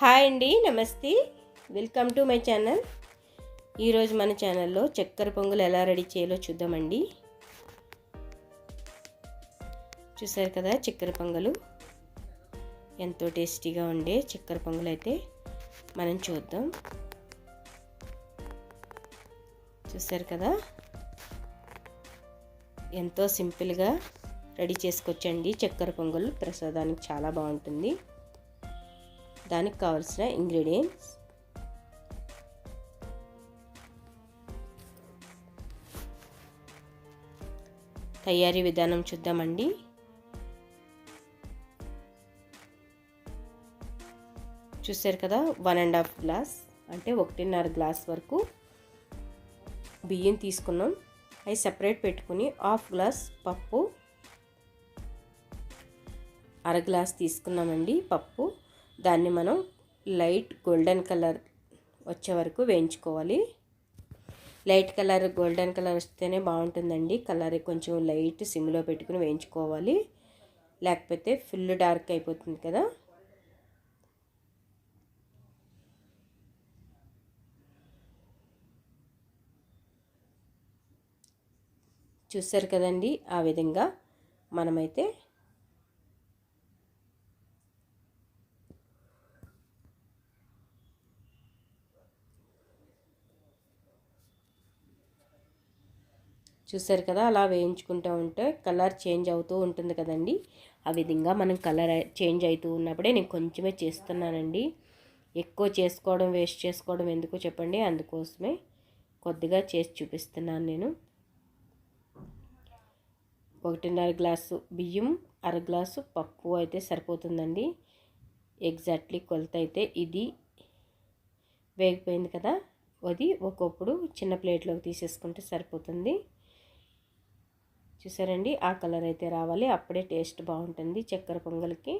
Hi అండి నమస్తే. Welcome to my channel ఈరోజు మన ఛానల్లో చక్కెర పొంగులు ఎలా రెడీ చేయాలో చూద్దామండి. చూసారు కదా చక్కెర పొంగలు? ఎంతో టేస్టీగా ఉండే చక్కెర పొంగలు అయితే మనం చూద్దాం. చూసారు కదా? ఎంతో సింపుల్గా రెడీ చేసుకొచ్చండి చక్కెర పొంగలు. ప్రసాదానికి చాలా బాగుంటుంది. దానికి కావలసిన ఇంగ్రీడియంట్స్. తయారీ విధానం చూద్దామండి. చూసారు కదా వన్ అండ్ హాఫ్ గ్లాస్ అంటే ఒకటిన్నర గ్లాస్ వరకు బియ్యం తీసుకున్నాం. అవి సపరేట్ పెట్టుకుని హాఫ్ గ్లాస్ పప్పు అర గ్లాస్ తీసుకున్నామండి పప్పు. దాన్ని మనం లైట్ గోల్డెన్ కలర్ వచ్చే వరకు వేయించుకోవాలి. లైట్ కలర్ గోల్డెన్ కలర్ వస్తేనే బాగుంటుందండి. కలర్ కొంచెం లైట్ సిమ్లో పెట్టుకుని వేయించుకోవాలి. లేకపోతే ఫుల్ డార్క్ అయిపోతుంది కదా. చూసారు కదండి? ఆ విధంగా మనమైతే చూసారు కదా అలా వేయించుకుంటూ ఉంటే కలర్ చేంజ్ అవుతూ ఉంటుంది కదండి. ఆ విధంగా మనం కలర్ చేంజ్ అవుతూ ఉన్నప్పుడే నేను కొంచెమే చేస్తున్నానండి. ఎక్కువ చేసుకోవడం వేస్ట్ చేసుకోవడం ఎందుకు చెప్పండి. అందుకోసమే కొద్దిగా చేసి చూపిస్తున్నాను నేను. ఒకటిన్నర గ్లాసు బియ్యం అర గ్లాసు పప్పు అయితే సరిపోతుందండి. ఎగ్జాక్ట్లీ కొలత అయితే ఇది వేగిపోయింది కదా అది ఒకప్పుడు చిన్న ప్లేట్లోకి తీసేసుకుంటే సరిపోతుంది. చూసారండి? ఆ కలర్ అయితే రావాలి. అప్పుడే టేస్ట్ బాగుంటుంది చక్కెర పొంగల్కి.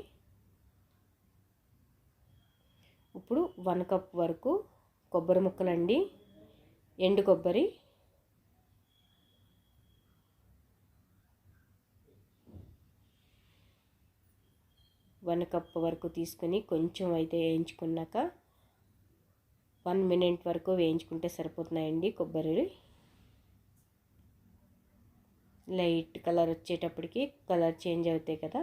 ఇప్పుడు వన్ కప్ వరకు కొబ్బరి ముక్కలండి. ఎండు కొబ్బరి. వన్ కప్ వరకు తీసుకుని కొంచెం అయితే వేయించుకున్నాక వన్ మినిట్ వరకు వేయించుకుంటే సరిపోతున్నాయండి కొబ్బరి. లైట్ కలర్ వచ్చేటప్పటికి కలర్ చేంజ్ అవుతాయి కదా.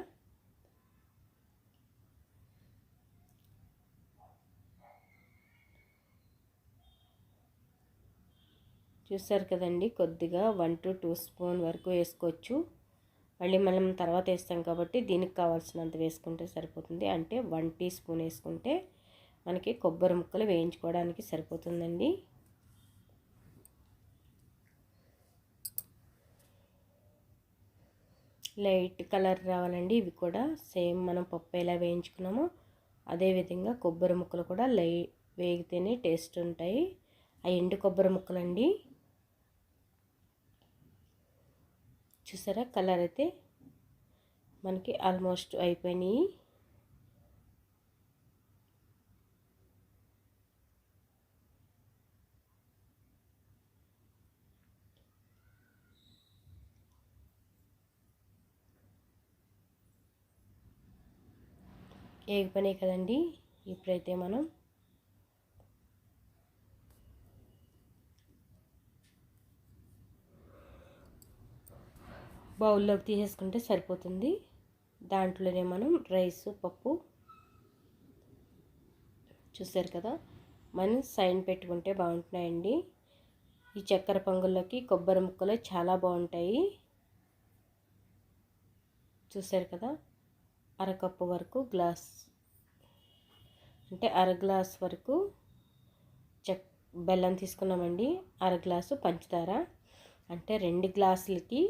చూస్తారు కదండి కొద్దిగా వన్ టు టూ స్పూన్ వరకు వేసుకోవచ్చు. మళ్ళీ మనం తర్వాత వేస్తాం కాబట్టి దీనికి కావాల్సినంత వేసుకుంటే సరిపోతుంది. అంటే వన్ టీ స్పూన్ వేసుకుంటే మనకి కొబ్బరి ముక్కలు వేయించుకోవడానికి సరిపోతుందండి. లైట్ కలర్ రావాలండి. ఇవి కూడా సేమ్ మనం పప్పు ఎలా వేయించుకున్నామో అదేవిధంగా కొబ్బరి ముక్కలు కూడా లై వేగితేనే టేస్ట్ ఉంటాయి. ఆ ఎండు కొబ్బరి ముక్కలండి. చూసారా? కలర్ అయితే మనకి ఆల్మోస్ట్ అయిపోయినాయి. ఏగిపోయినాయి కదండి. ఇప్పుడైతే మనం బౌల్లోకి తీసేసుకుంటే సరిపోతుంది. దాంట్లోనే మనం రైస్ పప్పు చూసారు కదా? మనం సైన్ పెట్టుకుంటే బాగుంటున్నాయండి. ఈ చక్కెర పొంగల్లోకి కొబ్బరి ముక్కలు చాలా బాగుంటాయి. చూసారు కదా? అరకప్పు వరకు గ్లాస్ అంటే అర గ్లాస్ వరకు చెక్ బెల్లం తీసుకున్నామండి. అర గ్లాసు పంచదార అంటే రెండు గ్లాసులకి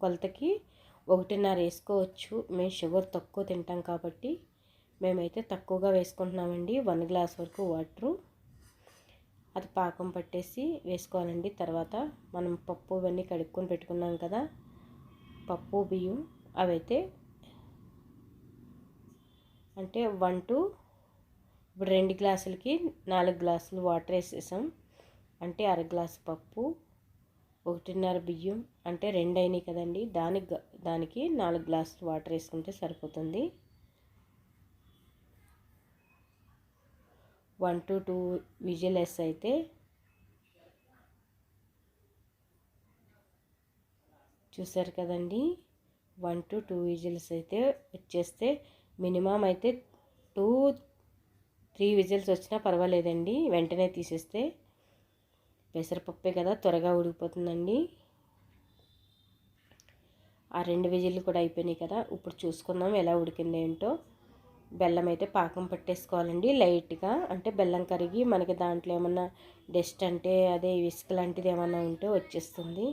కొలతకి ఒకటిన్నర వేసుకోవచ్చు. మేము షుగర్ తక్కువ తింటాం కాబట్టి మేమైతే తక్కువగా వేసుకుంటున్నామండి. వన్ గ్లాస్ వరకు వాటరు. అది పాకం పట్టేసి వేసుకోవాలండి. తర్వాత మనం పప్పు ఇవన్నీ కడుక్కొని పెట్టుకున్నాం కదా పప్పు బియ్యం అవైతే అంటే వన్ టు ఇప్పుడు రెండు గ్లాసులకి నాలుగు గ్లాసులు వాటర్ వేసేసాం. అంటే అర గ్లాసు పప్పు ఒకటిన్నర బియ్యం అంటే రెండు అయినాయి కదండి. దానికి దానికి నాలుగు గ్లాసులు వాటర్ వేసుకుంటే సరిపోతుంది. వన్ టు టూ విజిలెస్ అయితే చూసారు కదండి. వన్ టు టూ విజిల్స్ అయితే వచ్చేస్తే మినిమం అయితే టూ త్రీ విజిల్స్ వచ్చినా పర్వాలేదండి. వెంటనే తీసేస్తే పెసరపప్పే కదా త్వరగా ఉడికిపోతుందండి. ఆ రెండు విజిల్లు కూడా అయిపోయినాయి కదా ఇప్పుడు చూసుకుందాం ఎలా ఉడికింది ఏంటో. బెల్లం అయితే పాకం పట్టేసుకోవాలండి లైట్గా. అంటే బెల్లం కరిగి మనకి దాంట్లో ఏమన్నా డస్ట్ అంటే అదే ఇసుక లాంటిది ఏమన్నా ఉంటే వచ్చేస్తుంది.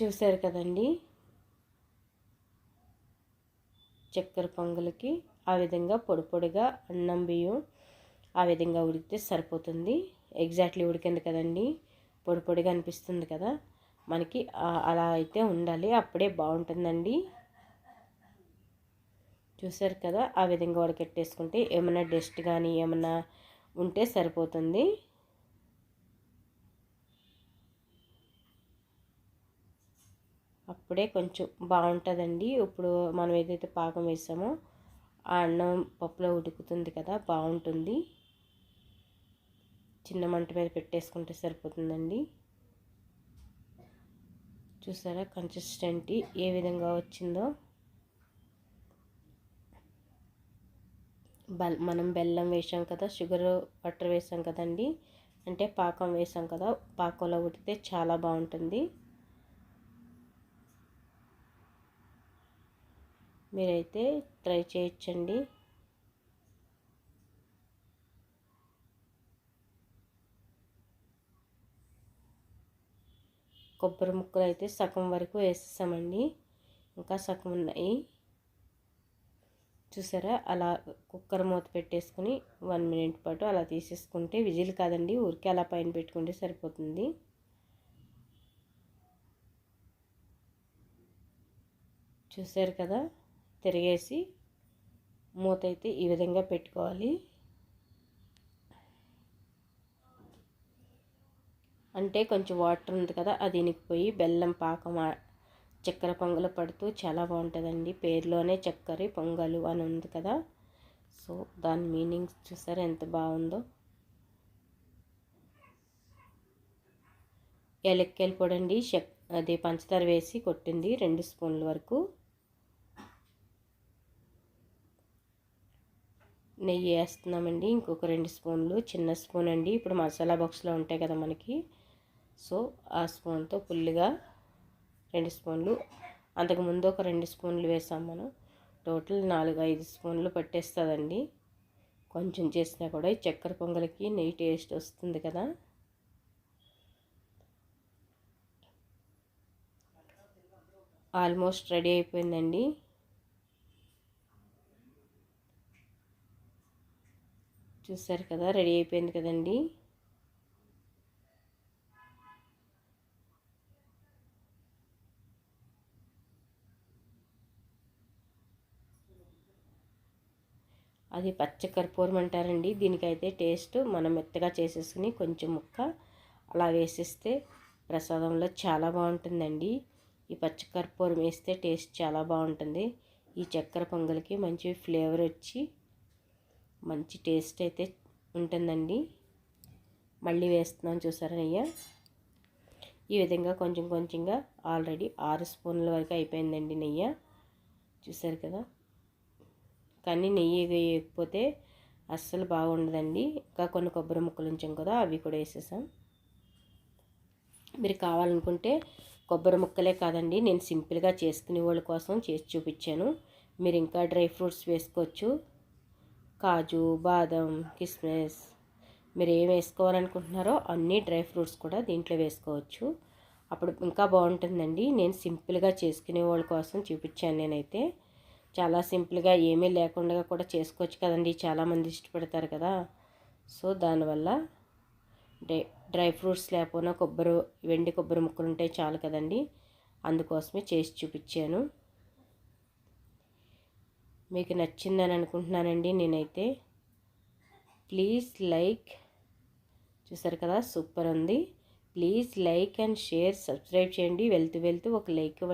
చూశారు కదండి? చక్కెర పొంగలికి ఆ విధంగా పొడి పొడిగా అన్నం బియ్యం ఆ విధంగా ఉడికితే సరిపోతుంది. ఎగ్జాక్ట్లీ ఉడికింది కదండి. పొడి పొడిగా అనిపిస్తుంది కదా. మనకి అలా అయితే ఉండాలి. అప్పుడే బాగుంటుందండి. చూసారు కదా ఆ విధంగా ఉడకెట్టేసుకుంటే ఏమైనా డస్ట్ కానీ ఏమైనా ఉంటే సరిపోతుంది. అప్పుడే కొంచెం బాగుంటుందండి. ఇప్పుడు మనం ఏదైతే పాకం వేసామో ఆ అన్నం పప్పులో ఉడుకుతుంది కదా బాగుంటుంది. చిన్న మంట మీద పెట్టేసుకుంటే సరిపోతుందండి. చూసారా కన్సిస్టెంటీ ఏ విధంగా వచ్చిందో? బల్ మనం బెల్లం వేసాం కదా షుగర్ బటర్ వేసాం కదండి. అంటే పాకం వేసాం కదా పాకంలో ఉడితే చాలా బాగుంటుంది. మీరైతే ట్రై చేయొచ్చండి. కొబ్బరి ముక్కలు అయితే సగం వరకు వేసేసామండి. ఇంకా సగం ఉన్నాయి. చూసారా? అలా కుక్కర్ మూత పెట్టేసుకుని వన్ మినిట్ పాటు అలా తీసేసుకుంటే విజిల్ కాదండి. ఊరికే అలా పైన పెట్టుకుంటే సరిపోతుంది. చూసారు కదా? తిరిగేసి మూత అయితే ఈ విధంగా పెట్టుకోవాలి. అంటే కొంచెం వాటర్ ఉంది కదా అది ఇనికిపోయి బెల్లం పాకం చక్కెర పొంగలు పడుతూ చాలా బాగుంటుందండి. పేరులోనే చక్కెర పొంగలు అని ఉంది కదా. సో దాని మీనింగ్ చూసారా ఎంత బాగుందో. ఎలక్కెళ్ళి పొడండి చక్ అది పంచదార వేసి కొట్టింది రెండు స్పూన్ల వరకు. నెయ్యి వేస్తున్నామండి. ఇంకొక రెండు స్పూన్లు చిన్న స్పూన్ అండి. ఇప్పుడు మసాలా బాక్స్లో ఉంటాయి కదా మనకి. సో ఆ స్పూన్తో ఫుల్గా రెండు స్పూన్లు అంతకుముందు ఒక రెండు స్పూన్లు వేసాం మనం. టోటల్ నాలుగు ఐదు స్పూన్లు పట్టేస్తుందండి. కొంచెం చేసినా కూడా ఈ చక్కెర పొంగలికి నెయ్యి టేస్ట్ వస్తుంది కదా. ఆల్మోస్ట్ రెడీ అయిపోయిందండి. చూసారు కదా రెడీ అయిపోయింది కదండి. అది పచ్చకర్పూరం అంటారండి. దీనికైతే టేస్ట్ మనం మెత్తగా చేసేసుకుని కొంచెం ముక్క అలా వేసేస్తే ప్రసాదంలో చాలా బాగుంటుందండి. ఈ పచ్చకర్పూరం వేస్తే టేస్ట్ చాలా బాగుంటుంది. ఈ చక్కెర పొంగల్కి మంచి ఫ్లేవర్ వచ్చి మంచి టేస్ట్ అయితే ఉంటుందండి. మళ్ళీ వేస్తున్నాను చూసారా నెయ్యి? ఈ విధంగా కొంచెం కొంచెంగా ఆల్రెడీ ఆరు స్పూన్ల వరకు అయిపోయిందండి నెయ్యి. చూసారు కదా? కానీ నెయ్యి వేయకపోతే అస్సలు బాగుండదండి. ఇంకా కొన్ని కొబ్బరి ముక్కలు ఉంచాం కదా అవి కూడా వేసేసాం. మీరు కావాలనుకుంటే కొబ్బరి ముక్కలే కాదండి నేను సింపుల్గా చేసుకునే వాళ్ళ కోసం చేసి చూపించాను. మీరు ఇంకా డ్రై ఫ్రూట్స్ వేసుకోవచ్చు. కాజు బాదం కిస్మిస్ మీరు ఏం వేసుకోవాలనుకుంటున్నారో అన్ని డ్రై ఫ్రూట్స్ కూడా దీంట్లో వేసుకోవచ్చు. అప్పుడు ఇంకా బాగుంటుందండి. నేను సింపుల్గా చేసుకునే వాళ్ళ కోసం చూపించాను నేనైతే. చాలా సింపుల్గా ఏమీ లేకుండా కూడా చేసుకోవచ్చు కదండి. చాలామంది ఇష్టపడతారు కదా. సో దానివల్ల డ్రై డ్రై ఫ్రూట్స్ లేకపోయినా కొబ్బరి వెండి కొబ్బరి ముక్కలు ఉంటే చాలు కదండి. అందుకోసమే చేసి చూపించాను. మీకు నచ్చిందని అనుకుంటున్నానండి నేనైతే. Please like. చూసారు కదా సూపర్ ఉంది. Please like and share subscribe చేయండి. వెళ్తూ వెళ్తూ ఒక లైక్